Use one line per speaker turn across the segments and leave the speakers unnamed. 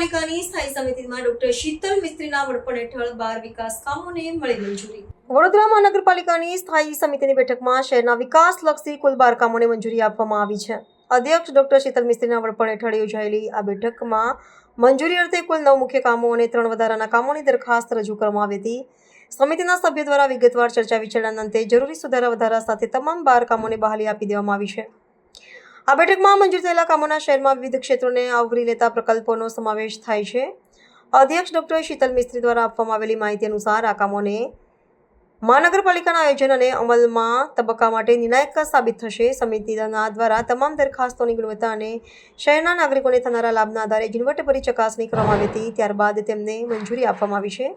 મહાનગરપાલિકાની સ્થાયી સમિતિમાં ડોક્ટર શીતલ મિસ્ત્રીના વડપણ હેઠળ બાર વિકાસ કામોને મળી મંજૂરી. વડોદરા મહાનગરપાલિકાની સ્થાયી સમિતિની બેઠકમાં શહેરના વિકાસલક્ષી કુલ બાર કામોને મંજૂરી આપવામાં આવી છે. અધ્યક્ષ ડોક્ટર શીતલ મિસ્ત્રીના વડપણ હેઠળ યોજાયેલી આ બેઠકમાં મંજૂરી અર્થે કુલ નવ મુખ્ય કામો અને ત્રણ વધારાના કામોની દરખાસ્ત રજૂ કરવામાં આવી હતી. સમિતિના સભ્યો દ્વારા વિગતવાર ચર્ચા વિચારણાના અંતે જરૂરી સુધારા વધારા સાથે તમામ બાર કામોને બહાલી આપી દેવામાં આવી છે. આ બેઠકમાં મંજૂર થયેલા કામોના શહેરમાં વિવિધ ક્ષેત્રોને આવરી લેતા પ્રકલ્પોનો સમાવેશ થાય છે. અધ્યક્ષ ડોક્ટર શીતલ મિસ્ત્રી દ્વારા આપવામાં આવેલી માહિતી અનુસાર આ કામોને મહાનગરપાલિકાના આયોજન અને અમલમાં તબક્કા માટે નિર્ણાયક સાબિત થશે. સમિતિના દ્વારા તમામ દરખાસ્તોની ગુણવત્તા અને શહેરના નાગરિકોને થનારા લાભના આધારે ઝીણવટભરી ચકાસણી કરવામાં આવી હતી. ત્યારબાદ તેમને મંજૂરી આપવામાં આવી છે.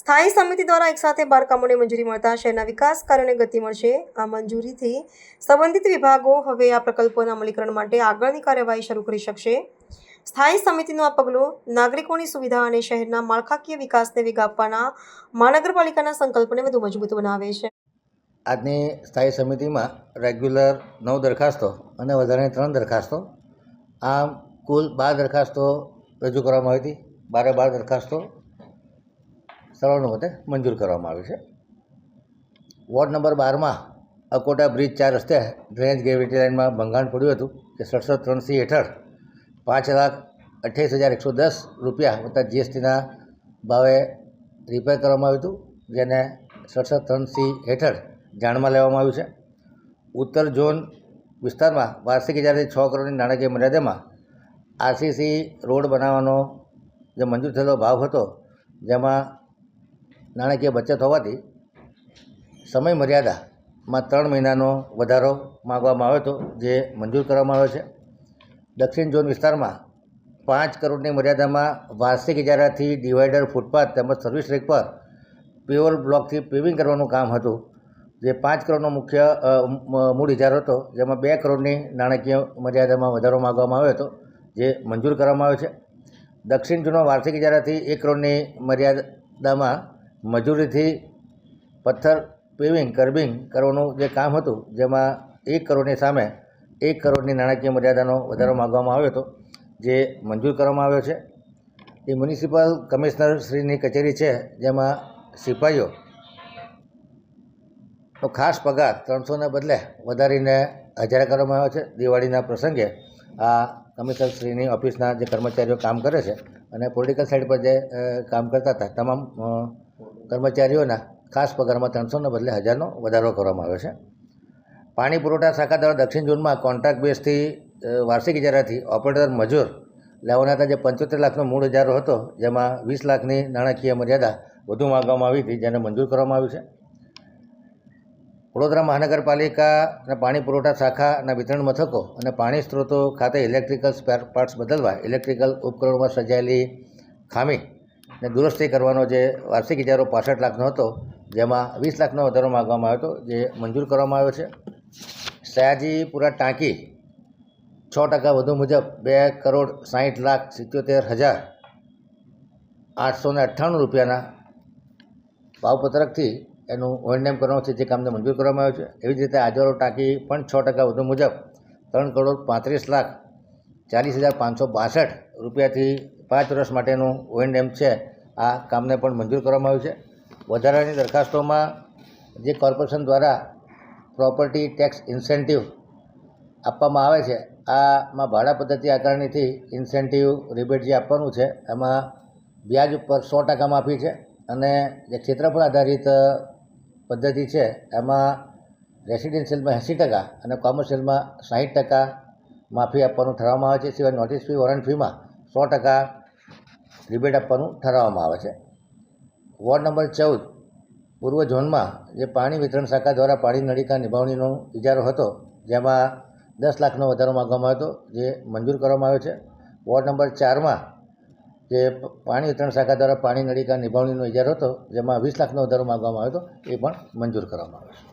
સ્થાયી સમિતિ દ્વારા એકસાથે બાર કામોને મંજૂરી મળતા શહેરના વિકાસ કાર્યોને ગતિ મળશે. આ મંજૂરીથી સંબંધિત વિભાગો હવે આ પ્રકલ્પોના અમલીકરણ માટે આગળની કાર્યવાહી શરૂ કરી શકશે. સ્થાયી સમિતિનું આ પગલું નાગરિકોની સુવિધા અને શહેરના માળખાકીય વિકાસને વેગ આપવાના મહાનગરપાલિકાના સંકલ્પને વધુ મજબૂત બનાવે છે.
આજની સ્થાયી સમિતિમાં રેગ્યુલર નવ દરખાસ્તો અને વધારાની ત્રણ દરખાસ્તો. આમ કુલ બાર દરખાસ્તો રજૂ કરવામાં આવી હતી. બારે બાર દરખાસ્તો સર્વાનુમતે મંજૂર કરવામાં આવી છે. વોર્ડ નંબર બારમાં અકોટા બ્રિજ ચાર રસ્તે ડ્રેનેજ ગેવિટી લાઇનમાં ભંગાણ પડ્યું હતું કે સડસઠ ત્રણ સી હેઠળ પાંચ લાખ અઠ્યાવીસ હજાર એકસો દસ રૂપિયા વત્તા જીએસટીના ભાવે રિપેર કરવામાં આવ્યું હતું, જેને સડસઠ ત્રણ સી હેઠળ જાણમાં લેવામાં આવ્યું છે. ઉત્તર ઝોન વિસ્તારમાં વાર્ષિક હજારથી છ કરોડની નાણાકીય મર્યાદામાં આરસીસી રોડ બનાવવાનો જે મંજૂર થયેલો ભાવ હતો, જેમાં નાણાકીય બચત હોવાથી સમય મર્યાદામાં ત્રણ મહિનાનો વધારો માગવામાં આવ્યો હતો જે મંજૂર કરવામાં આવ્યો છે. દક્ષિણ ઝોન વિસ્તારમાં પાંચ કરોડની મર્યાદામાં વાર્ષિક ઇજારાથી ડિવાઈડર ફૂટપાથ તેમજ સર્વિસ રેક પર પ્યોર બ્લોકથી પેવિંગ કરવાનું કામ હતું. જે પાંચ કરોડનો મુખ્ય મૂળ ઇજારો હતો, જેમાં બે કરોડની નાણાકીય મર્યાદામાં વધારો માગવામાં આવ્યો હતો, જે મંજૂર કરવામાં આવ્યો છે. દક્ષિણ ઝોનના વાર્ષિક ઇજારાથી એક કરોડની મર્યાદામાં મજૂરીથી પથ્થર પેવિંગ કર્બિંગ કરવાનું જે કામ હતું, જેમાં એક કરોડની સામે એક કરોડની નાણાકીય મર્યાદાનો વધારો માગવામાં આવ્યો હતો, જે મંજૂર કરવામાં આવ્યો છે. એ મ્યુનિસિપલ કમિશનર શ્રીની કચેરી છે, જેમાં સિપાહીઓ નો ખાસ પગાર ત્રણસોને બદલે વધારીને હજાર કરવામાં આવ્યો છે. દિવાળીના પ્રસંગે આ કમિશનર શ્રીની ઓફિસના જે કર્મચારીઓ કામ કરે છે અને પોલિટિકલ સાઇડ પર જે કામ કરતા હતા, તમામ કર્મચારીઓના ખાસ પગારમાં ત્રણસોને બદલે હજારનો વધારો કરવામાં આવ્યો છે. પાણી પુરવઠા શાખા દ્વારા દક્ષિણ ઝોનમાં કોન્ટ્રાક્ટ બેઝથી વાર્ષિક ઇજારાથી ઓપરેટર મજૂર લેવાના હતા, જે પંચોતેર લાખનો મૂળ ઇજારો હતો, જેમાં વીસ લાખની નાણાકીય મર્યાદા વધુ માગવામાં આવી હતી, જેને મંજૂર કરવામાં આવ્યું છે. વડોદરા મહાનગરપાલિકા અને પાણી પુરવઠા શાખાના વિતરણ મથકો અને પાણી સ્ત્રોતો ખાતે ઇલેક્ટ્રિકલ સ્પેર પાર્ટ્સ બદલવા ઇલેક્ટ્રિકલ ઉપકરણોમાં સર્જાયેલી ખામી ને દુરસ્તી કરવાનો જે વાર્ષિક ઇજારો પાસઠ લાખનો હતો, જેમાં વીસ લાખનો વધારો માગવામાં આવ્યો હતો, જે મંજૂર કરવામાં આવ્યો છે. સયાજીપુરા ટાંકી છ ટકા વધુ મુજબ બે કરોડ સાહીઠ લાખ સિત્યોતેર હજાર આઠસો ને અઠ્ઠાણું રૂપિયાના ભાવપત્રકથી એનું ઓએનએમ કરવાનું છે, જે કામને મંજૂર કરવામાં આવ્યું છે. એવી જ રીતે આજવાળો ટાંકી પણ છ ટકા વધુ મુજબ ત્રણ કરોડ પાંત્રીસ લાખ ચાલીસ હજાર પાંચસો બાસઠ રૂપિયાથી પાંચ વર્ષ માટેનું ઓએનએમ છે. આ કામને પણ મંજૂર કરવામાં આવ્યું છે. વધારાની દરખાસ્તોમાં જે કોર્પોરેશન દ્વારા પ્રોપર્ટી ટેક્સ ઇન્સેન્ટિવ આપવામાં આવે છે, આમાં ભાડા પદ્ધતિ આકારણીથી ઇન્સેન્ટિવ રિબેટ જે આપવાનું છે, એમાં વ્યાજ ઉપર સો ટકા માફી છે. અને જે ક્ષેત્રફળ આધારિત પદ્ધતિ છે, એમાં રેસિડેન્શિયલમાં એંસી ટકા અને કોમર્શિયલમાં સાહીઠ ટકા માફી આપવાનું ઠરાવવામાં આવે છે. સિવાય નોટિસ ફી, વોરંટ ફીમાં સો ટકા રિબેટ આપવાનું ઠરાવવામાં આવે છે. વોર્ડ નંબર ચૌદ, પૂર્વ ઝોનમાં જે પાણી વિતરણ શાખા દ્વારા પાણી નળિકા નિભાવણીનો ઇજારો હતો, જેમાં દસ લાખનો વધારો માગવામાં હતો, જે મંજૂર કરવામાં આવ્યો છે. વોર્ડ નંબર ચારમાં જે પાણી વિતરણ શાખા દ્વારા પાણી નળિકા નિભાવણીનો ઇજારો હતો, જેમાં વીસ લાખનો વધારો માગવામાં આવ્યો હતો, એ પણ મંજૂર કરવામાં આવ્યો છે.